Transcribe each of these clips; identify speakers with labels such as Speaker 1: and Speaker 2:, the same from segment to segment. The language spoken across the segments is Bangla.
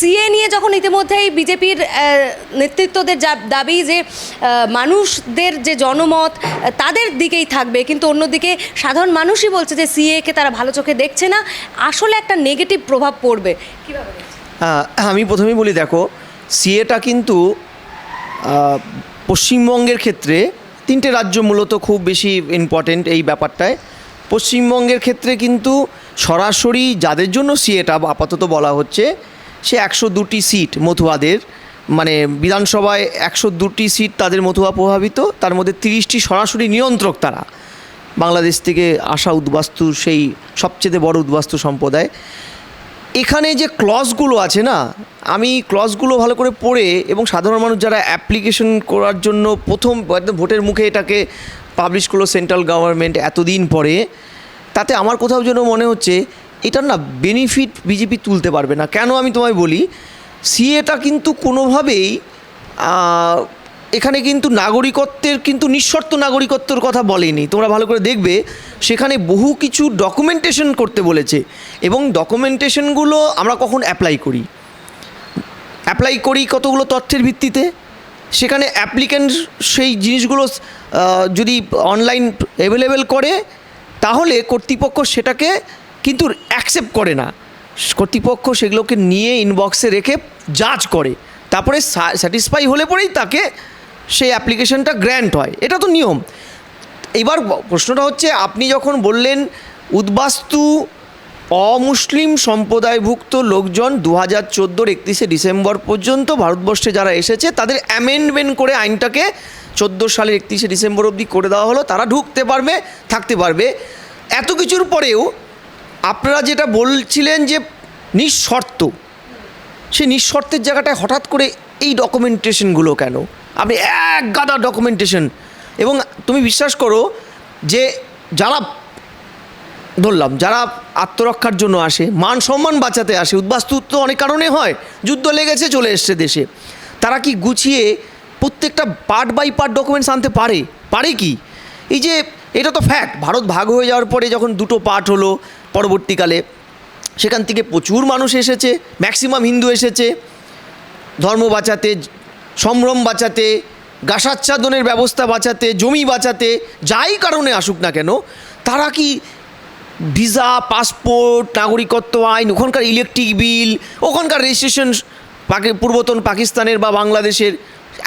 Speaker 1: সিএ নিয়ে যখন ইতিমধ্যেই বিজেপির নেতৃত্বদের যা- দাবি যে মানুষদের যে জনমত তাদের দিকেই থাকবে। কিন্তু অন্যদিকে সাধারণ মানুষই বলছে যে, সিএকে তারা ভালো চোখে দেখছে না। আসলে একটা নেগেটিভ প্রভাব পড়বে। কীভাবে
Speaker 2: আমি প্রথমেই বলি, দেখো, সিএটা কিন্তু পশ্চিমবঙ্গের ক্ষেত্রে তিনটে রাজ্য মূলত খুব বেশি ইম্পর্টেন্ট এই ব্যাপারটায়। পশ্চিমবঙ্গের ক্ষেত্রে কিন্তু সরাসরি যাদের জন্য সিএটা আপাতত বলা হচ্ছে সে একশো দুটি সিট মথুয়াদের। মানে বিধানসভায় একশো দুটি সিট তাদের মতুয়া প্রভাবিত, তার মধ্যে তিরিশটি সরাসরি নিয়ন্ত্রক তারা। বাংলাদেশ থেকে আসা উদ্বাস্তু সেই সবচেয়ে বড় উদ্বাস্তু সম্প্রদায়। এখানে যে ক্লসগুলো আছে না, আমি ক্লসগুলো ভালো করে পড়ে এবং সাধারণ মানুষ যারা অ্যাপ্লিকেশন করার জন্য প্রথম একদম ভোটের মুখে এটাকে পাবলিশ করল সেন্ট্রাল গভর্নমেন্ট এতদিন পরে, তাতে আমার কোথাও যেন মনে হচ্ছে এটার না বেনিফিট বিজেপি তুলতে পারবে না। কেন আমি তোমায় বলি? সিএটা কিন্তু কোনোভাবেই এখানে কিন্তু নাগরিকত্বের কিন্তু নিঃশর্ত নাগরিকত্বের কথা বলেনি। তোমরা ভালো করে দেখবে, সেখানে বহু কিছু ডকুমেন্টেশন করতে বলেছে এবং ডকুমেন্টেশনগুলো আমরা কখন অ্যাপ্লাই করি? অ্যাপ্লাই করি কতগুলো তথ্যের ভিত্তিতে? সেখানে অ্যাপ্লিক্যান্ট সেই জিনিসগুলো যদি অনলাইন অ্যাভেলেবেল করে, তাহলে কর্তৃপক্ষ সেটাকে কিন্তু অ্যাকসেপ্ট করে না। কর্তৃপক্ষ সেগুলোকে নিয়ে ইনবক্সে রেখে জাজ করে। তারপরে স্যাটিসফাই হলে পরেই তাকে সেই অ্যাপ্লিকেশনটা গ্র্যান্ট হয়। এটা তো নিয়ম। এবার প্রশ্নটা হচ্ছে, আপনি যখন বললেন উদ্বাস্তু অমুসলিম সম্প্রদায়ভুক্ত লোকজন দু হাজার চোদ্দোর একত্রিশে ডিসেম্বর পর্যন্ত ভারতবর্ষে যারা এসেছে, তাদের অ্যামেন্ডমেন্ট করে আইনটাকে চোদ্দ সালের একত্রিশে ডিসেম্বর অবধি করে দেওয়া হলো। তারা ঢুকতে পারবে, থাকতে পারবে। এত কিছুর পরেও আপনারা যেটা বলছিলেন যে নিঃশর্ত সেই নিঃশর্তের জায়গাটায় হঠাৎ করে এই ডকুমেন্টেশনগুলো কেন? আপনি এক গাদা ডকুমেন্টেশন এবং তুমি বিশ্বাস করো যে যারা, ধরলাম, যারা আত্মরক্ষার জন্য আসে, মান সম্মান বাঁচাতে আসে, উদ্বাস্তু তো অনেক কারণে হয়, যুদ্ধ লেগেছে, চলে এসছে দেশে, তারা কি গুছিয়ে প্রত্যেকটা পার্ট বাই পার্ট ডকুমেন্টস আনতে পারে? পারে কি? এই যে, এটা তো ফ্যাক্ট ভারত ভাগ হয়ে যাওয়ার পরে যখন দুটো পার্ট হলো পরবর্তীকালে সেখান থেকে প্রচুর মানুষ এসেছে ম্যাক্সিমাম হিন্দু এসেছে, ধর্ম বাঁচাতে, সম্ভ্রম বাঁচাতে গাছাচ্ছাদনের ব্যবস্থা বাঁচাতে, জমি বাঁচাতে, যাই কারণে আসুক না কেন, তারা কি ভিসা, পাসপোর্ট, নাগরিকত্ব আইন, ওখানকার ইলেকট্রিক বিল ওখানকার রেজিস্ট্রেশন পাকি, পূর্বতন পাকিস্তানের বা বাংলাদেশের,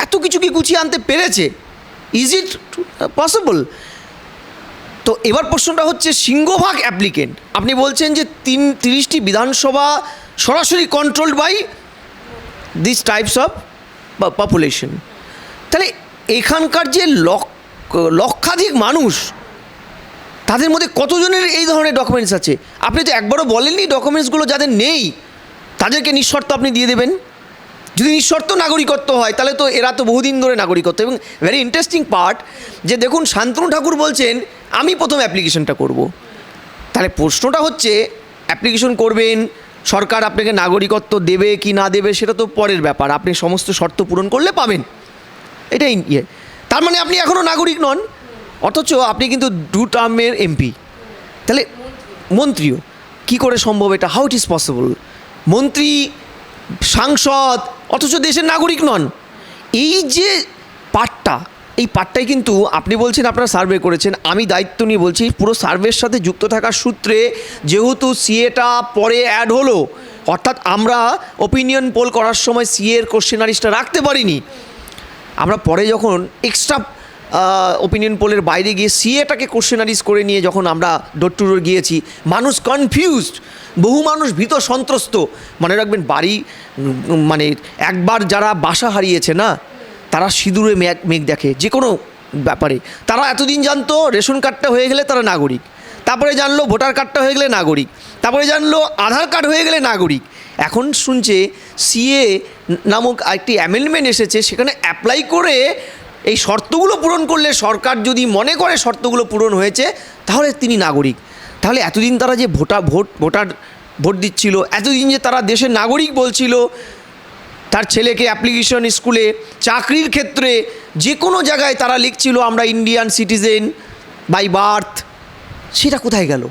Speaker 2: এত কিছু কি গুছিয়ে আনতে পেরেছে? ইজ ইট পসিবল তো এবার প্রশ্নটা হচ্ছে সিংহভাগ অ্যাপ্লিকেন্ট আপনি বলছেন যে তিন, তিরিশটি বিধানসভা সরাসরি controlled by this types of population তাহলে এখানকার যে লক্ষ লক্ষাধিক মানুষ, তাদের মধ্যে কতজনের এই ধরনের ডকুমেন্টস আছে? আপনি তো একবারও বলেননি ডকুমেন্টসগুলো যাদের নেই, তাদেরকে নিঃশর্ত আপনি দিয়ে দেবেন। যদি নিঃশর্ত নাগরিকত্ব হয়, তাহলে তো এরা তো বহুদিন ধরে নাগরিকত্ব। এবং ভেরি ইন্টারেস্টিং পার্ট যে দেখুন, শান্তনু ঠাকুর বলছেন, আমি প্রথম অ্যাপ্লিকেশনটা করব। তাহলে প্রশ্নটা হচ্ছে অ্যাপ্লিকেশন করবেন, সরকার আপনাকে নাগরিকত্ব দেবে কি না দেবে, সেটা তো পরের ব্যাপার। আপনি সমস্ত শর্ত পূরণ করলে পাবেন। এটাই ইয়ে। তার মানে আপনি এখনও নাগরিক নন, অথচ আপনি কিন্তু দু টার্মের এমপি। তাহলে মন্ত্রীও, কি করে সম্ভব এটা? হাউ ইট ইজ পসিবল মন্ত্রী, সাংসদ অথচ দেশের নাগরিক নন। এই যে পার্টটা এই পাঠটাই কিন্তু আপনি বলছেন, আপনারা সার্ভে করেছেন, আমি দায়িত্ব নিয়ে বলছি, পুরো সার্ভের সাথে যুক্ত থাকার সূত্রে যেহেতু সিএটা পরে অ্যাড হলো, অর্থাৎ আমরা ওপিনিয়ন পোল করার সময় সিএর কোশ্চেনারিসটা রাখতে পারিনি। আমরা পরে যখন এক্সট্রা ওপিনিয়ন পোলের বাইরে গিয়ে সিএটাকে কোশ্চেনারিজ করে নিয়ে যখন আমরা ডোর টু ডোর গিয়েছি, মানুষ কনফিউজড বহু মানুষ ভীত সন্ত্রস্ত। মনে রাখবেন বাড়ি মানে একবার যারা বাসা হারিয়েছে না, তারা সিঁদুরে মেঘ মেঘ দেখে যে কোনো ব্যাপারে। তারা এতদিন জানতো রেশন কার্ডটা হয়ে গেলে তারা নাগরিক। তারপরে জানলো ভোটার কার্ডটা হয়ে গেলে নাগরিক। তারপরে জানলো আধার কার্ড হয়ে গেলে নাগরিক। এখন শুনছে সিএ নামক একটি অ্যামেন্ডমেন্ট এসেছে, সেখানে অ্যাপ্লাই করে এই শর্তগুলো পূরণ করলে সরকার যদি মনে করে শর্তগুলো পূরণ হয়েছে, তাহলে তিনি নাগরিক। তাহলে এতদিন তারা যে ভোটা, ভোট, ভোটার, ভোট দিচ্ছিল, এতদিন যে তারা দেশের নাগরিক বলছিল, তার ছেলেকে অ্যাপ্লিকেশন স্কুলে চাকরির ক্ষেত্রে যে কোনো জায়গায় তারা লিখছিল, আমরা ইন্ডিয়ান সিটিজেন বাই বার্থ সেটা কোথায় গেল?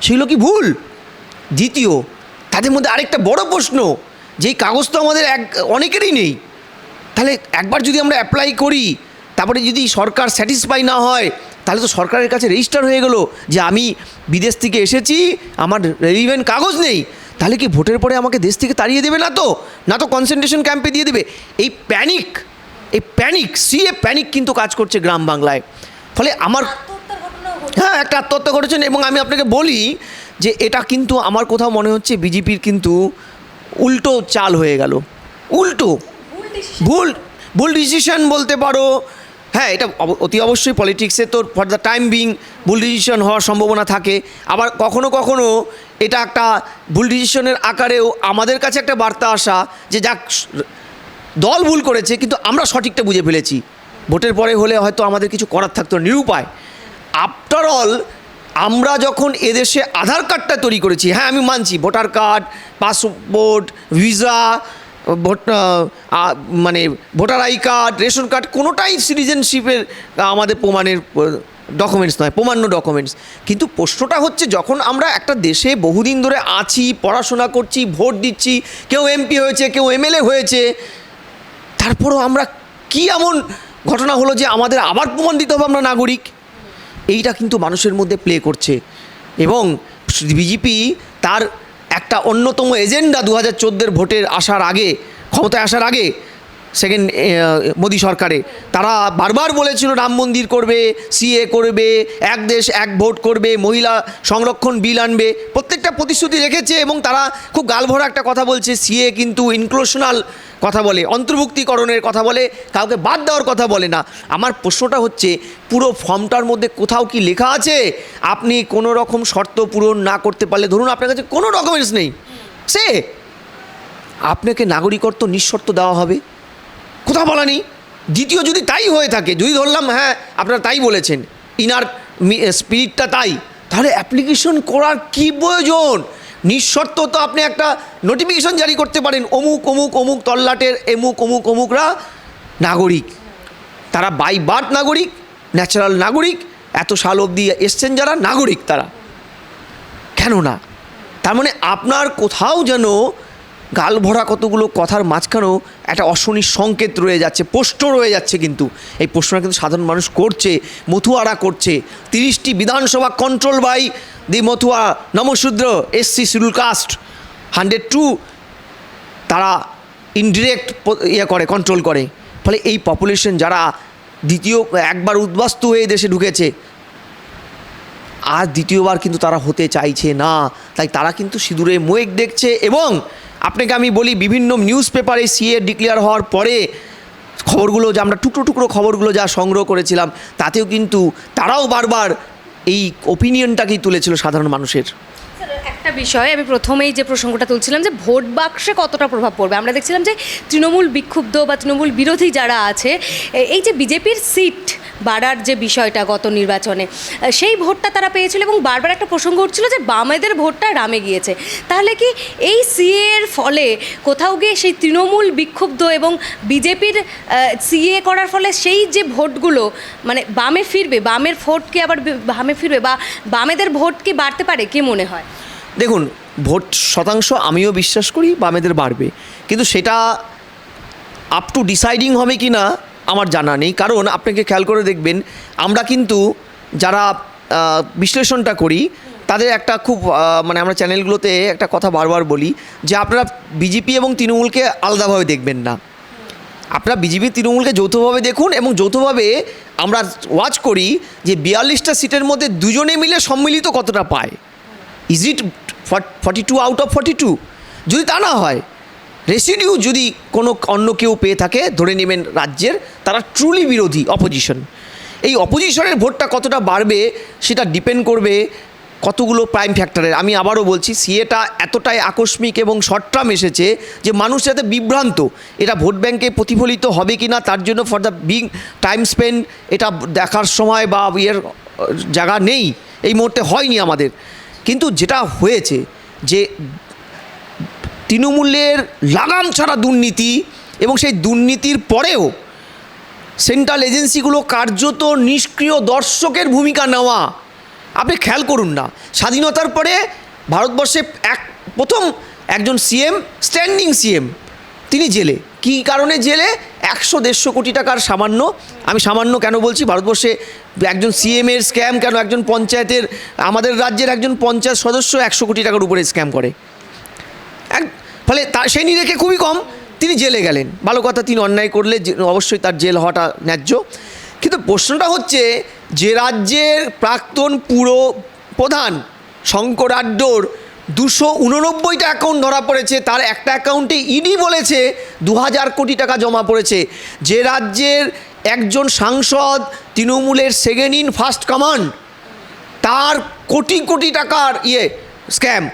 Speaker 2: সেগুলো কি ভুল? দ্বিতীয়, তাদের মধ্যে আরেকটা বড় প্রশ্ন, যেই কাগজ তো আমাদের এক, অনেকেরই নেই। তাহলে একবার যদি আমরা অ্যাপ্লাই করি, তারপরে যদি সরকার স্যাটিসফাই না হয়, তাহলে তো সরকারের কাছে রেজিস্টার হয়ে গেল যে আমি বিদেশ থেকে এসেছি, আমার রেলিভেন্ট কাগজ নেই। তাহলে কি ভোটের পরে আমাকে দেশ থেকে তাড়িয়ে দেবে না তো? না তো কনসেন্ট্রেশন ক্যাম্পে দিয়ে দেবে। এই প্যানিক এই প্যানিক সিএ প্যানিক কিন্তু কাজ করছে গ্রাম বাংলায়। ফলে আমার হ্যাঁ একটা আত্মহত্যা করেছেন এবং আমি আপনাকে বলি যে এটা কিন্তু আমার কোথাও মনে হচ্ছে বিজেপির কিন্তু উল্টো চাল হয়ে গেল। উল্টো। ভুল ভুল ডিসিশন বলতে পারো। হ্যাঁ এটা অতি অবশ্যই পলিটিক্সে তো ফর দ্য টাইম বিং ভুল ডিসিশন হওয়ার সম্ভাবনা থাকে। আবার কখনো কখনো এটা একটা ভুল ডিসিশনের আকারেও আমাদের কাছে একটা বার্তা আসা যে যাক, দল ভুল করেছে কিন্তু আমরা সঠিকটা বুঝে ফেলেছি। ভোটের পরে হলে হয়তো আমাদের কিছু করার থাকতো নিরুপায় আফটার অল আমরা যখন এদেশে আধার কার্ডটা তৈরি করেছি হ্যাঁ আমি মানছি voter card passport visa vote মানে voter I card, ration card কোনোটাই সিটিজেনশিপের আমাদের প্রমাণের ডকুমেন্টস নয়, প্রমাণ্য ডকুমেন্টস কিন্তু প্রশ্নটা হচ্ছে যখন আমরা একটা দেশে বহুদিন ধরে আছি, পড়াশোনা করছি, ভোট দিচ্ছি, কেউ এমপি হয়েছে, কেউ এমএলএ হয়েছে, তারপরও আমরা কি এমন ঘটনা হলো যে আমাদের আবার প্রমাণ দিতে হবে আমরা নাগরিক? এইটা কিন্তু মানুষের মধ্যে প্লে করছে। এবং বিজেপি তার একটা অন্যতম এজেন্ডা দু হাজার ভোটের আসার আগে ক্ষমতায় আসার আগে সেকেন্ড মোদী সরকারে। তারা বারবার বলেছিল রাম মন্দির করবে, সিএ করবে, এক দেশ এক ভোট করবে, মহিলা সংরক্ষণ বিল আনবে। প্রত্যেকটা প্রতিশ্রুতি রেখেছে এবং তারা খুব গালভরা একটা কথা বলছে, সিএ কিন্তু ইনক্লুশনাল কথা বলে, অন্তর্ভুক্তিকরণের কথা বলে, কাউকে বাদ দেওয়ার কথা বলে না। আমার প্রশ্নটা হচ্ছে, পুরো ফর্মটার মধ্যে কোথাও কি লেখা আছে? আপনি কোনো রকম শর্ত পূরণ না করতে পারলে, ধরুন আপনার কাছে কোনো ডকুমেন্টস নেই, সে? আপনাকে নাগরিকত্ব নিঃশর্ত দেওয়া হবে। কোথাও নেই। দ্বিতীয় যদি তাই হয়ে থাকে, যদি ধরলাম হ্যাঁ আপনারা তাই বলেছেন, ইনার স্পিরিটটা তাই, তাহলে অ্যাপ্লিকেশন করার কি প্রয়োজন? নিঃশর্ত তো আপনি একটা নোটিফিকেশন জারি করতে পারেন, অমুক অমুক অমুক তল্লাটের, এমুক, অমুক, অমুকরা নাগরিক। তারা বাই বার্থ নাগরিক ন্যাচারাল নাগরিক, এত সাল অবধি এসছেন যারা নাগরিক তারা। কেন না তার মানে আপনার কোথাও যেন গাল ভরা কতগুলো কথার মাঝখানেও একটা অশনির সংকেত রয়ে যাচ্ছে, প্রশ্ন রয়ে যাচ্ছে কিন্তু। এই প্রশ্নটা কিন্তু সাধারণ মানুষ করছে, মথুয়ারা করছে। তিরিশটি বিধানসভা control by the Matua Namasudra SC schedule caste hundred to তারা ইনডিরেক্ট ইয়ে করে কন্ট্রোল করে। ফলে এই পপুলেশন যারা দ্বিতীয়, একবার উদ্বাস্তু হয়ে দেশে ঢুকেছে আর দ্বিতীয়বার কিন্তু তারা হতে চাইছে না। তাই তারা কিন্তু সিঁদুরে মোয়েক দেখছে এবং আপনাকে আমি বলি, বিভিন্ন নিউজ পেপারে সিএ ডিক্লেয়ার হওয়ার পরে খবরগুলো যে আমরা টুকরো টুকরো খবরগুলো যা সংগ্রহ করেছিলাম, তাতেও কিন্তু তারাও বারবার এই ওপিনিয়নটাকেই তুলেছিল সাধারণ মানুষের।
Speaker 1: একটা বিষয়, আমি প্রথমেই যে প্রসঙ্গটা তুলছিলাম যে ভোট বাক্সে কতটা প্রভাব পড়বে, আমরা দেখছিলাম যে তৃণমূল বিক্ষুব্ধ বা তৃণমূল বিরোধী যারা আছে এই যে বিজেপির সিট বাড়ার যে বিষয়টা গত নির্বাচনে সেই ভোটটা তারা পেয়েছিল এবং বারবার একটা প্রসঙ্গ উঠছিল যে বামেদের ভোটটা রামে গিয়েছে। তাহলে কি এই সিএ এর ফলে কোথাও গিয়ে সেই তৃণমূল বিক্ষুব্ধ এবং বিজেপির সিএ করার ফলে সেই যে ভোটগুলো মানে বামে ফিরবে, বামের ভোট কি আবার বামে ফিরবে বা বামেদের ভোট কি বাড়তে পারে, কি মনে হয়?
Speaker 2: দেখুন, ভোট শতাংশ আমিও বিশ্বাস করি, বামেদের বাড়বে। কিন্তু সেটা আপ টু ডিসাইডিং হবে কি না আমার জানা নেই, কারণ আপনাকে খেয়াল করে দেখবেন, আমরা কিন্তু যারা বিশ্লেষণটা করি, তাদের একটা খুব মানে আমরা চ্যানেলগুলোতে একটা কথা বারবার বলি, যে আপনারা বিজেপি এবং তৃণমূলকে আলাদাভাবে দেখবেন না। আপনারা বিজেপি, তৃণমূলকে যৌথভাবে দেখুন এবং যৌথভাবে আমরা ওয়াচ করি যে বিয়াল্লিশটা সিটের মধ্যে দুজনে মিলে সম্মিলিত কতটা পায়। Is it forty two out of forty two যদি তা না হয় রেসিডিউ যদি কোনো অন্য কেউ পেয়ে থাকে, ধরে নেবেন রাজ্যের, তারা ট্রুলি বিরোধী অপোজিশন এই অপোজিশনের ভোটটা কতটা বাড়বে, সেটা ডিপেন্ড করবে কতগুলো প্রাইম ফ্যাক্টরের আমি আবারও বলছি, সিএটা এতটাই আকস্মিক এবং শর্ট টার্ম এসেছে যে মানুষ যাতে বিভ্রান্ত, এটা ভোট ব্যাংকে প্রতিফলিত হবে কি না তার জন্য for the big time spend এটা দেখার সময় বা ইয়ের, জায়গা নেই। এই মুহূর্তে হয়নি আমাদের। কিন্তু যেটা হয়েছে যে তৃণমূলের লাগাম ছাড়া দুর্নীতি এবং সেই দুর্নীতির পরেও সেন্ট্রাল এজেন্সিগুলো কার্যত নিষ্ক্রিয় দর্শকের ভূমিকা নেওয়া। আপনি খেয়াল করুন না। স্বাধীনতার পরে ভারতবর্ষে এক, প্রথম একজন সিএম, স্ট্যান্ডিং সিএম, তিনি জেলে। কী কারণে জেলে? একশো দেড়শো কোটি টাকার সামান্য। আমি সামান্য কেন বলছি? ভারতবর্ষে একজন সিএম এর স্ক্যাম কেন? একজন পঞ্চায়েতের, আমাদের রাজ্যের একজন পঞ্চায়েত সদস্য একশো কোটি টাকার উপরে স্ক্যাম করে। এক, ফলে তা, সেই নিরেখে খুবই কম। তিনি জেলে গেলেন। ভালো কথা, তিনি অন্যায় করলে অবশ্যই তার জেল হওয়াটা ন্যায্য। কিন্তু প্রশ্নটা হচ্ছে, যে রাজ্যের প্রাক্তন পুরো প্রধান শঙ্কর আড্ডোর দুশো উননব্বইটা অ্যাকাউন্ট ধরা পড়েছে, তার একটা অ্যাকাউন্টে ইডি বলেছে দু হাজার কোটি টাকা জমা পড়েছে। যে রাজ্যের একজন সাংসদ তৃণমূলের সেকেন্ড ইন ফার্স্ট কমান্ড, তার কোটি কোটি টাকার ইয়ে স্ক্যাম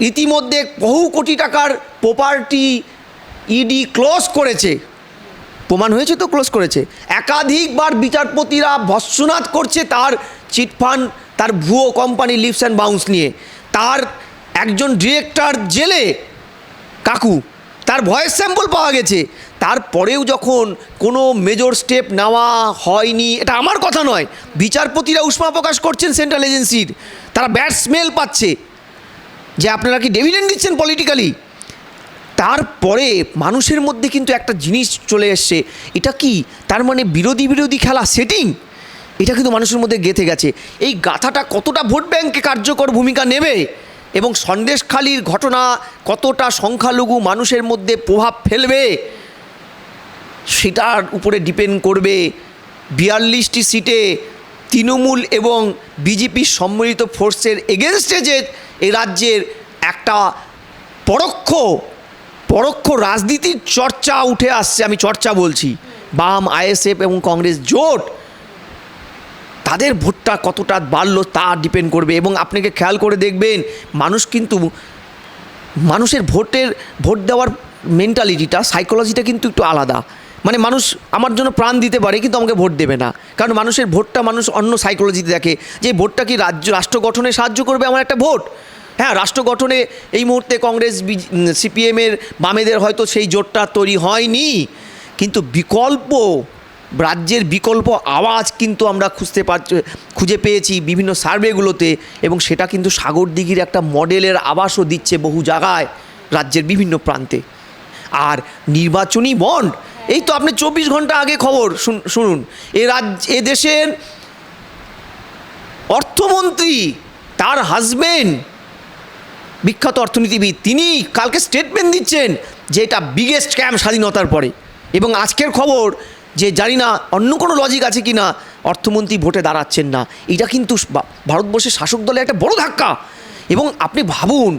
Speaker 2: ইতিমধ্যে বহু কোটি টাকার প্রপার্টি ইডি ক্লোজ করেছে। প্রমাণ হয়েছে তো ক্লোজ করেছে। একাধিকবার বিচারপতিরা ভৎসনাথ করছে তার চিটফান্ড তার ভুয়ো কোম্পানি লিভস অ্যান্ড বাউন্স নিয়ে। তার একজন ডিরেক্টর জেলে কাকু, তার ভয়েস স্যাম্পল পাওয়া গেছে। তারপরেও যখন কোনো মেজর স্টেপ নেওয়া হয়নি, এটা আমার কথা নয়। বিচারপতিরা উষ্মা প্রকাশ করছেন সেন্ট্রাল এজেন্সির তারা ব্যাড স্মেল পাচ্ছে। যে আপনারা কি ডেভিডেন্ড দিচ্ছেন পলিটিক্যালি তারপরে মানুষের মধ্যে কিন্তু একটা জিনিস চলে এসছে। এটা কি? তার মানে বিরোধী বিরোধী খেলা সেটিং এটা কিন্তু মানুষের মধ্যে গেঁথে গেছে। এই গাথাটা কতটা ভোট ব্যাংকে কার্যকর ভূমিকা নেবে? এবং সন্দেশখালির ঘটনা কতটা সংখ্যালঘু মানুষের মধ্যে প্রভাব ফেলবে? সেটার উপরে ডিপেন্ড করবে বিয়াল্লিশটি সিটে তৃণমূল এবং বিজেপির সম্মিলিত ফোর্সের এগেনস্টে যে এই রাজ্যের একটা পরোক্ষ পরোক্ষ রাজনীতির চর্চা উঠে আসছে, আমি চর্চা বলছি। বাম, আইএসএফ এবং কংগ্রেস জোট, তাদের ভোটটা কতটা বাড়লো তা ডিপেন্ড করবে। এবং আপনাকে খেয়াল করে দেখবেন, মানুষ কিন্তু, মানুষের ভোটের, ভোট দেওয়ার মেন্টালিটিটা সাইকোলজিটা কিন্তু একটু আলাদা। মানে মানুষ আমার জন্য প্রাণ দিতে পারে, কিন্তু আমাকে ভোট দেবে না। কারণ মানুষের ভোটটা মানুষ অন্য সাইকোলজিতে দেখে যে ভোটটা কি রাজ্য, রাষ্ট্র গঠনে সাহায্য করবে আমার একটা ভোট? হ্যাঁ রাষ্ট্র গঠনে এই মুহূর্তে কংগ্রেস সিপিএমের বামেদের হয়তো সেই জোটটা তৈরি হয়নি। কিন্তু বিকল্প, রাজ্যের বিকল্প আওয়াজ কিন্তু আমরা খুঁজতে পারছি খুঁজে পেয়েছি বিভিন্ন সার্ভেগুলোতে এবং সেটা কিন্তু সাগরদিঘির একটা মডেলের আবাসও দিচ্ছে বহু জায়গায় রাজ্যের বিভিন্ন প্রান্তে। আর নির্বাচনী বন্ড এই তো আপনি চব্বিশ ঘণ্টা আগে খবর শুন- শুনুন। এ রাজ্য এ দেশের অর্থমন্ত্রী, তার হাজবেন্ড বিখ্যাত অর্থনীতিবিদ, তিনি কালকে স্টেটমেন্ট দিচ্ছেন যে এটা বিগেস্ট স্ক্যাম স্বাধীনতার পরে। এবং আজকের খবর যে জানি না অন্য কোনো লজিক আছে কি না অর্থমন্ত্রী ভোটে দাঁড়াচ্ছেন না। এটা কিন্তু ভারতবর্ষের শাসক দলের একটা বড় ধাক্কা। এবং আপনি ভাবুন,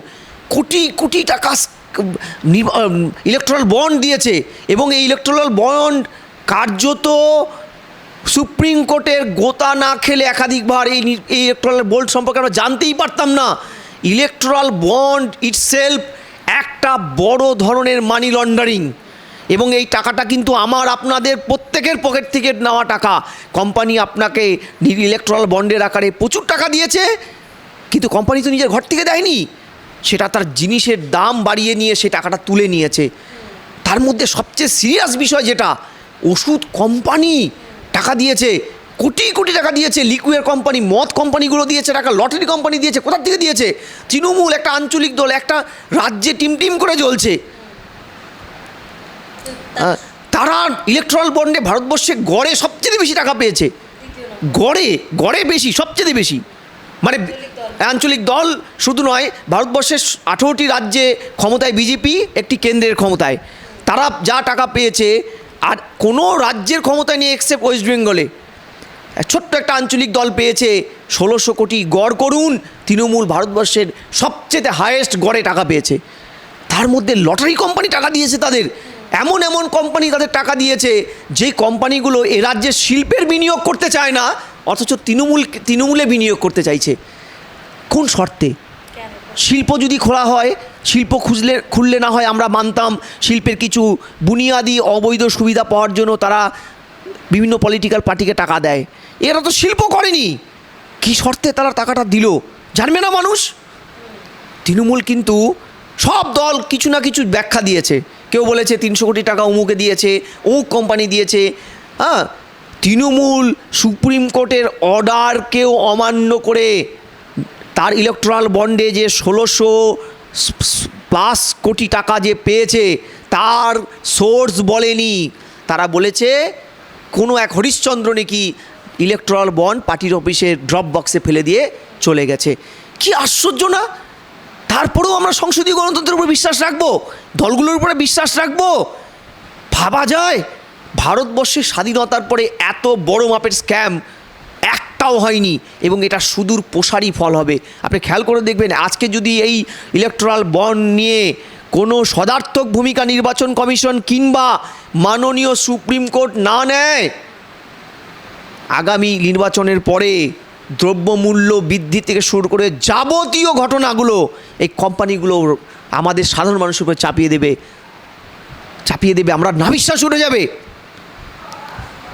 Speaker 2: কোটি কোটি টাকা ইলেকট্রাল বন্ড দিয়েছে এবং এই ইলেকট্রাল বন্ড কার্যত সুপ্রিম কোর্টের গোতা না খেলে একাধিকবার এই এই ইলেকট্রাল বন্ড সম্পর্কে আমরা জানতেই পারতাম না। ইলেকট্রাল বন্ড ইটসেলফ একটা বড় ধরনের মানি লন্ডারিং এবং এই টাকাটা কিন্তু আমার, আপনাদের প্রত্যেকের পকেট থেকে নেওয়া টাকা। কোম্পানি আপনাকে ইলেকট্রাল বন্ডের আকারে প্রচুর টাকা দিয়েছে, কিন্তু কোম্পানি তো নিজের ঘর থেকে দেয়নি। সেটা তার জিনিসের দাম বাড়িয়ে নিয়ে সে টাকাটা তুলে নিয়েছে। তার মধ্যে সবচেয়ে সিরিয়াস বিষয় যেটা, ওষুধ কোম্পানি টাকা দিয়েছে, কোটি কোটি টাকা দিয়েছে লিকুইড কোম্পানি মদ কোম্পানিগুলো দিয়েছে, টাকা লটারি কোম্পানি দিয়েছে, কোথার থেকে দিয়েছে? তৃণমূল, একটা আঞ্চলিক দল, একটা রাজ্যে টিম টিম করে জ্বলছে। তারা ইলেকট্রাল বন্ডে ভারতবর্ষে গড়ে সবচেয়ে বেশি টাকা পেয়েছে। গড়ে গড়ে বেশি, সবচেয়ে বেশি। মানে আঞ্চলিক দল শুধু নয়, ভারতবর্ষের আঠেরোটি রাজ্যে ক্ষমতায় বিজেপি একটি কেন্দ্রের ক্ষমতায়। তারা যা টাকা পেয়েছে, আর কোনো রাজ্যের ক্ষমতায় নেই এক্সেপ্ট ওয়েস্ট বেঙ্গলে ছোট্ট একটা আঞ্চলিক দল পেয়েছে, ষোলোশো কোটি গড় করুন, তৃণমূল ভারতবর্ষের সবচেয়ে হায়েস্ট গড়ে টাকা পেয়েছে। তার মধ্যে লটারি কোম্পানি টাকা দিয়েছে তাদের। এমন এমন কোম্পানি তাদের টাকা দিয়েছে, যে কোম্পানিগুলো এ রাজ্যের শিল্পের বিনিয়োগ করতে চায় না অথচ তৃণমূল তৃণমূলে বিনিয়োগ করতে চাইছে। কোন শর্তে? শিল্প যদি খোলা হয় শিল্প খুঁজলে খুললে না হয় আমরা মানতাম শিল্পের কিছু বুনিয়াদি অবৈধ সুবিধা পাওয়ার জন্য তারা বিভিন্ন পলিটিক্যাল পার্টিকে টাকা দেয়। এরা তো শিল্প করেনি। কি শর্তে তারা টাকাটা দিল? জানবে না মানুষ? তৃণমূল কিন্তু সব দল কিছু না কিছু ব্যাখ্যা দিয়েছে। কেউ বলেছে তিনশো কোটি টাকা অমুকে দিয়েছে অমুক কোম্পানি দিয়েছে। হ্যাঁ তৃণমূল সুপ্রিম কোর্টের অর্ডারকেও অমান্য করে তার ইলেকট্রাল বন্ডে যে ষোলোশো প্লাস কোটি টাকা যে পেয়েছে, তার সোর্স বলেনি। তারা বলেছে, কোনো এক হরিশ্চন্দ্র নাকি ইলেকট্রাল বন্ড পার্টির অফিসে ড্রপ বক্সে ফেলে দিয়ে চলে গেছে। কি আশ্চর্য না? তারপরেও আমরা সংসদীয় গণতন্ত্রের উপর বিশ্বাস রাখব? দলগুলোর উপরে বিশ্বাস রাখব? ভাবা যায়? ভারতবর্ষের স্বাধীনতার পরে এত বড় মাপের স্ক্যাম একটাও হয়নি এবং এটা সুদূর প্রসারী ফল হবে। আপনি খেয়াল করে দেখবেন, আজকে যদি এই ইলেকট্রাল বন্ড নিয়ে কোনো সদার্থক ভূমিকা নির্বাচন কমিশন কিংবা মাননীয় সুপ্রিম কোর্ট না নেয়, আগামী নির্বাচনের পরে দ্রব্যমূল্য বৃদ্ধি থেকে শুরু করে যাবতীয় ঘটনাগুলো এই কোম্পানিগুলো আমাদের সাধারণ মানুষের উপর চাপিয়ে দেবে। চাপিয়ে দেবে, আমরা নাবিশ্বাস উঠে যাবে।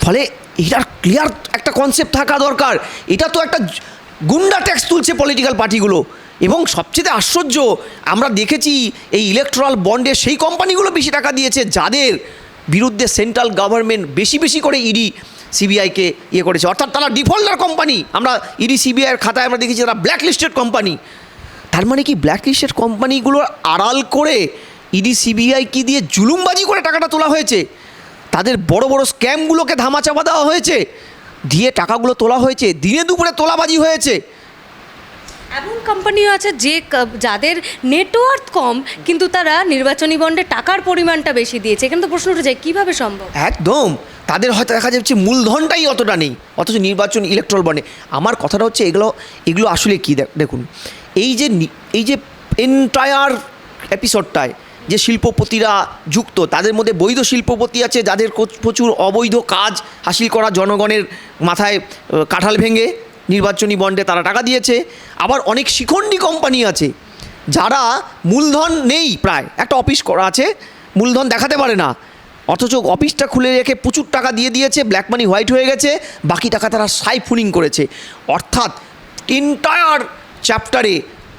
Speaker 2: ফলে এটার ক্লিয়ার একটা কনসেপ্ট থাকা দরকার। এটা তো একটা গুন্ডা ট্যাক্স তুলছে পলিটিক্যাল পার্টিগুলো এবং সবচেয়ে আশ্চর্য, আমরা দেখেছি এই ইলেকট্রাল বন্ডে সেই কোম্পানিগুলো বেশি টাকা দিয়েছে, যাদের বিরুদ্ধে সেন্ট্রাল গভর্নমেন্ট বেশি বেশি করে ইডি সিবিআইকে ইয়ে করেছে। অর্থাৎ তারা ডিফল্টার কোম্পানি আমরা ইডি সিবিআইয়ের খাতায় আমরা দেখেছি তারা ব্ল্যাক লিস্টেড কোম্পানি তার মানে কি ব্ল্যাক লিস্টেড কোম্পানিগুলোর আড়াল করে ইডি সিবিআই কি দিয়ে জুলুমবাজি করে টাকাটা তোলা হয়েছে? তাদের বড় বড় স্ক্যামগুলোকে ধামাচাপা দেওয়া হয়েছে। দিয়ে টাকাগুলো তোলা হয়েছে। দিনে দুপুরে তোলাবাজি হয়েছে।
Speaker 1: এমন কোম্পানিও আছে যে যাদের নেটওয়ার্ক কম কিন্তু তারা নির্বাচনী বন্ডে টাকার পরিমাণটা বেশি দিয়েছে। এখানে তো প্রশ্ন উঠে যায় কীভাবে সম্ভব?
Speaker 2: একদম। তাদের হয়তো দেখা যাচ্ছে মূলধনটাই অতটা নেই অথচ নির্বাচন ইলেকট্রল বনে আমার কথাটা হচ্ছে এগুলো এগুলো আসলে কী? দেখুন এই যে এই যে এন্টায়ার এপিসোডটায় যে শিল্পপতিরা যুক্ত, তাদের মধ্যে বৈধ শিল্পপতি আছে যাদের প্রচুর অবৈধ কাজ হাসিল করা জনগণের মাথায় কাঁঠাল ভেঙে নির্বাচনী বন্ডে তারা টাকা দিয়েছে। আবার অনেক শিখণ্ডী কোম্পানি আছে যারা মূলধন নেই প্রায়, একটা অফিস করা আছে, মূলধন দেখাতে পারে না। অথচ অফিসটা খুলে রেখে প্রচুর টাকা দিয়ে দিয়েছে, ব্ল্যাক মানি হোয়াইট হয়ে গেছে, বাকি টাকা তারা সাইফুনিং করেছে। অর্থাৎ এন্টায়ার চ্যাপ্টারে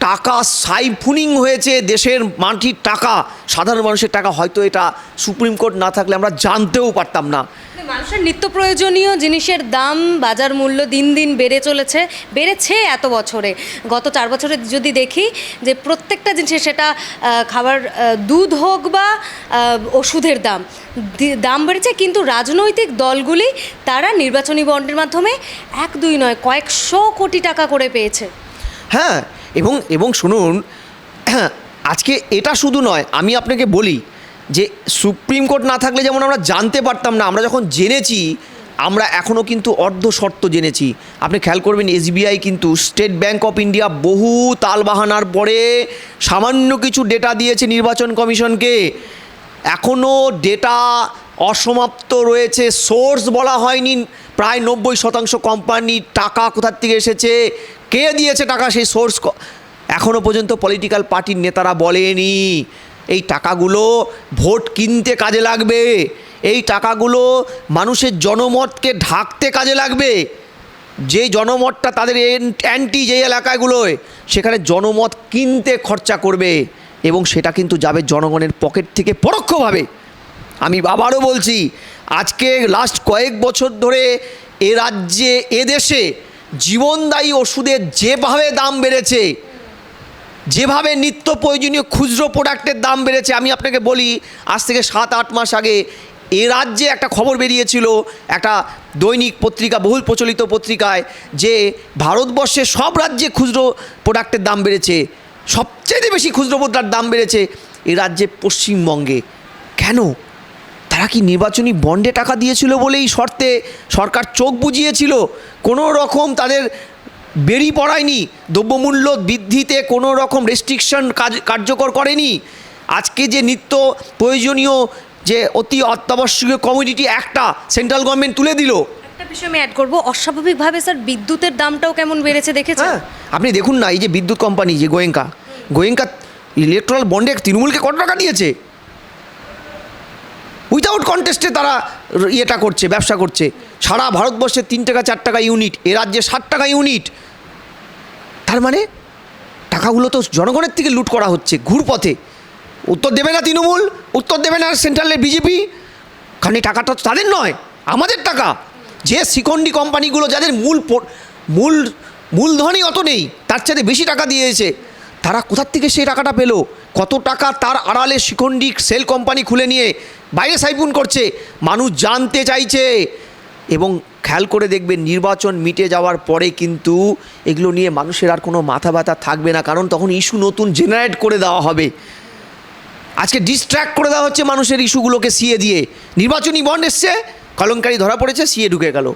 Speaker 2: টাকা সাইফুনিং হয়েছে দেশের মাটির টাকা। সাধারণ মানুষের টাকা হয়তো এটা সুপ্রিম কোর্ট না থাকলে আমরা জানতেও পারতাম না।
Speaker 1: মানে মানুষের নিত্য প্রয়োজনীয় জিনিসের দাম বাজার মূল্য দিন দিন বেড়ে চলেছে বেড়েছে এত বছরে। গত চার বছরে যদি দেখি যে প্রত্যেকটা জিনিসের সেটা খাবার দুধ হোক বা ওষুধের দাম। দাম বেড়েছে কিন্তু রাজনৈতিক দলগুলি তারা নির্বাচনী বন্ডের মাধ্যমে এক দুই নয় কয়েকশো কোটি টাকা করে পেয়েছে।
Speaker 2: হ্যাঁ এবং এবং শুনুন, আজকে এটা শুধু নয়, আমি আপনাকে বলি যে সুপ্রিম কোর্ট না থাকলে যেমন আমরা জানতে পারতাম না, আমরা যখন জেনেছি, আমরা এখনও কিন্তু অর্ধ শর্ত জেনেছি। আপনি খেয়াল করবেন, এসবিআই কিন্তু স্টেট ব্যাঙ্ক অফ ইন্ডিয়া বহু তালবাহানার পরে সামান্য কিছু ডেটা দিয়েছে নির্বাচন কমিশনকে। এখনও ডেটা অসমাপ্ত রয়েছে, সোর্স বলা হয়নি, প্রায় নব্বই শতাংশ কোম্পানির টাকা কোথার থেকে এসেছে কে দিয়েছে টাকা সেই সোর্স এখনও পর্যন্ত পলিটিক্যাল পার্টির নেতারা বলেনি। এই টাকাগুলো ভোট কিনতে কাজে লাগবে। এই টাকাগুলো মানুষের জনমতকে ঢাকতে কাজে লাগবে। যে জনমতটা তাদের অ্যান্টি যে এলাকাগুলোয়, সেখানে জনমত কিনতে খরচা করবে এবং সেটা কিন্তু যাবে জনগণের পকেট থেকে পরোক্ষভাবে। আমি আবারও বলছি, আজকে লাস্ট কয়েক বছর ধরে এ রাজ্যে, এ দেশে জীবনদায়ী ওষুধের যেভাবে দাম বেড়েছে, যেভাবে নিত্য প্রয়োজনীয় খুচরো প্রোডাক্টের দাম বেড়েছে, আমি আপনাকে বলি, আজ থেকে সাত, আট মাস আগে এ রাজ্যে একটা খবর বেরিয়েছিল, একটা দৈনিক পত্রিকা, বহুল প্রচলিত পত্রিকায়, যে ভারতবর্ষের সব রাজ্যে খুচরো প্রোডাক্টের দাম বেড়েছে সবচেয়ে বেশি খুচরো প্রোডাক্ট দাম বেড়েছে এ রাজ্যে পশ্চিমবঙ্গে। কেন? তারা কি নির্বাচনী বন্ডে টাকা দিয়েছিল বলেই শর্তে সরকার চোখ বুঝিয়েছিল? কোনো রকম তাদের বেরি পড়ায়নি দ্রব্যমূল্য বৃদ্ধিতে কোনো রকম রেস্ট্রিকশন কাজ কার্যকর করেনি। আজকে যে নিত্য প্রয়োজনীয় যে অতি অত্যাবশ্যকীয় কমিউনিটি একটা সেন্ট্রাল গভর্নমেন্ট তুলে দিল।
Speaker 1: একটা বিষয় আমি অ্যাড করব অস্বাভাবিকভাবে স্যার বিদ্যুতের দামটাও কেমন বেড়েছে দেখেছেন?
Speaker 2: হ্যাঁ আপনি দেখুন না এই যে বিদ্যুৎ কোম্পানি যে গোয়েঙ্কা গোয়েঙ্কা ইলেকট্রাল বন্ডে তৃণমূলকে কত টাকা দিয়েছে? উইথাউট কন্টেস্টে তারা ইয়েটা করছে, ব্যবসা করছে। সারা ভারতবর্ষে তিন টাকা, চার টাকা ইউনিট এ রাজ্যে ষাট টাকা ইউনিট তার মানে টাকাগুলো তো জনগণের থেকে লুট করা হচ্ছে ঘুরপথে। উত্তর দেবে না তৃণমূল, উত্তর দেবে না সেন্ট্রালের বিজেপি। কারণ এই টাকাটা তাদের নয়, আমাদের টাকা। যে শিখণ্ডী কোম্পানিগুলো যাদের মূল মূল, মূলধনই অত নেই, তার চাইতে বেশি টাকা দিয়েছে। তারা কোথার থেকে সেই টাকাটা পেল? কত টাকা তার আড়ালে শিখণ্ডী সেল কোম্পানি খুলে নিয়ে বাইরে সাইফুন করছে? মানুষ জানতে চাইছে। এবং খেয়াল করে দেখবেন নির্বাচন মিটে যাওয়ার পরে কিন্তু এগুলো নিয়ে মানুষের আর কোনো মাথা ব্যথা থাকবে না। কারণ তখন ইস্যু নতুন জেনারেট করে দেওয়া হবে। আজকে ডিস্ট্র্যাক্ট করে দেওয়া হচ্ছে মানুষের ইস্যুগুলোকে সিয়ে দিয়ে। নির্বাচনী বন্ড এসছে, কলঙ্কারি ধরা পড়েছে সিয়ে ঢুকে গেল।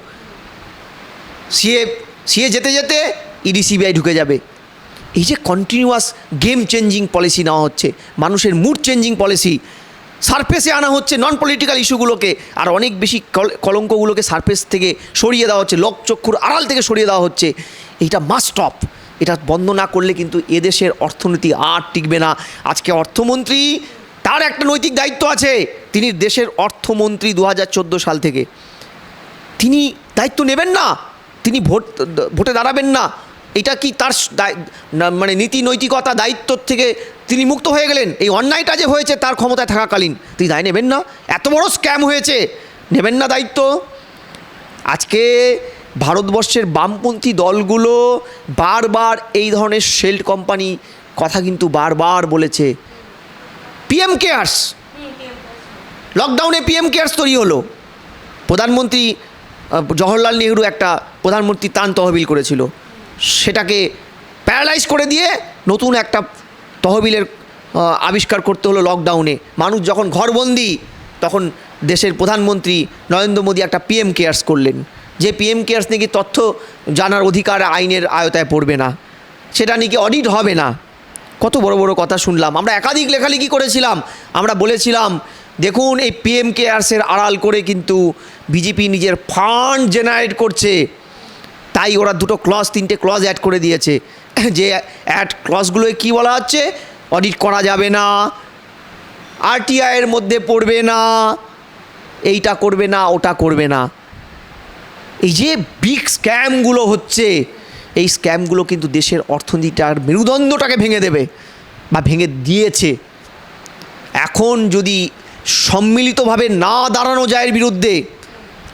Speaker 2: সিএ সিএ যেতে যেতে ইডি সিবিআই ঢুকে যাবে। এই যে কন্টিনিউয়াস গেম চেঞ্জিং পলিসি নেওয়া হচ্ছে, মানুষের মুড চেঞ্জিং পলিসি সারফেসে আনা হচ্ছে নন পলিটিক্যাল ইস্যুগুলোকে আর অনেক বেশি কল- কলঙ্কগুলোকে সারফেস থেকে সরিয়ে দেওয়া হচ্ছে লোকচক্ষুর আড়াল থেকে সরিয়ে দেওয়া হচ্ছে এটা মাস্ট স্টপ এটা বন্ধ না করলে কিন্তু এদেশের অর্থনীতি আর টিকবে না। আজকে অর্থমন্ত্রী, তার একটা নৈতিক দায়িত্ব আছে, তিনি দেশের অর্থমন্ত্রী দু হাজার চোদ্দ সাল থেকে। তিনি দায়িত্ব নেবেন না, তিনি ভোট, ভোটে দাঁড়াবেন না। এটা কি তার মানে নীতি নৈতিকতা দায়িত্ব থেকে তিনি মুক্ত হয়ে গেলেন? এই অন্যায়টা যে হয়েছে তার ক্ষমতায় থাকাকালীন। তিনি দায় নেবেন না। এত বড় স্ক্যাম হয়েছে। নেবেন না দায়িত্ব। আজকে ভারতবর্ষের বামপন্থী দলগুলো বারবার এই ধরনের শেল্ড কোম্পানি কথা কিন্তু বারবার বলেছে। পিএম কেয়ার্স লকডাউনে পিএম কেয়ার্স তৈরি হলো। প্রধানমন্ত্রী জওহরলাল নেহরু একটা প্রধানমন্ত্রী ত্রাণ তহবিল করেছিল। সেটাকে প্যারালাইজ করে দিয়ে নতুন একটা তহবিলের আবিষ্কার করতে হলো লকডাউনে মানুষ যখন ঘরবন্দি, তখন দেশের প্রধানমন্ত্রী নরেন্দ্র মোদী একটা পিএম কেয়ার্স করলেন। যে পিএম কেয়ার্স নাকি তথ্য জানার অধিকার আইনের আয়তায় পড়বে না? সেটা নাকি অডিট হবে না? কত বড় বড় কথা শুনলাম। আমরা একাধিক লেখালেখি করেছিলাম? আমরা বলেছিলাম, দেখুন, এই পিএম কেয়ার্সের আড়াল করে কিন্তু বিজেপি নিজের ফান্ড জেনারেট করছে। তাই ওরা দুটো ক্লজ তিনটে ক্লজ অ্যাড করে দিয়েছে। যে অ্যাড ক্লজগুলোয় কী বলা হচ্ছে? অডিট করা যাবে না আরটিআইয়ের মধ্যে পড়বে না, এইটা করবে না, ওটা করবে না। এই যে বিগ স্ক্যামগুলো হচ্ছে, এই স্ক্যামগুলো কিন্তু দেশের অর্থনীতিটার মেরুদণ্ডটাকে ভেঙে দেবে বা ভেঙে দিয়েছে। এখন যদি সম্মিলিতভাবে না দাঁড়ানো যায় এর বিরুদ্ধে,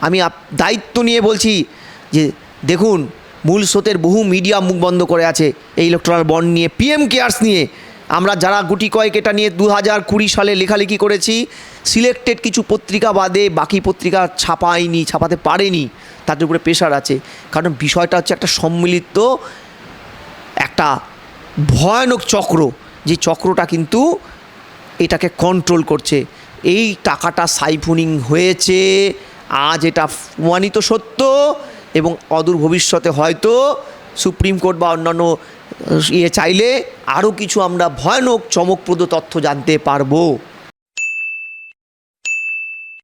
Speaker 2: আমি দায়িত্ব নিয়ে বলছি যে দেখুন, মূল স্রোতের বহু মিডিয়া মুখ বন্ধ করে আছে এই ইলেকট্রাল বন্ড নিয়ে পিএম কেয়ার্স নিয়ে। আমরা যারা গুটি কয়েক এটা নিয়ে দু হাজার কুড়ি সালে লেখালেখি করেছি সিলেক্টেড কিছু পত্রিকা বাদে বাকি পত্রিকা ছাপায়নি, ছাপাতে পারেনি, তাদের উপরে প্রেশার আছে। কারণ বিষয়টা হচ্ছে একটা সম্মিলিত একটা ভয়ানক চক্র, যে চক্রটা কিন্তু এটাকে কন্ট্রোল করছে। এই টাকাটা সাইফুনিং হয়েছে, আজ এটা প্রমাণিত সত্য এবং অদূর ভবিষ্যতে হয়তো সুপ্রিম কোর্ট বা অন্যান্য ইয়ে চাইলে আরও কিছু আমরা ভয়ানক, চমকপ্রদ তথ্য জানতে পারব।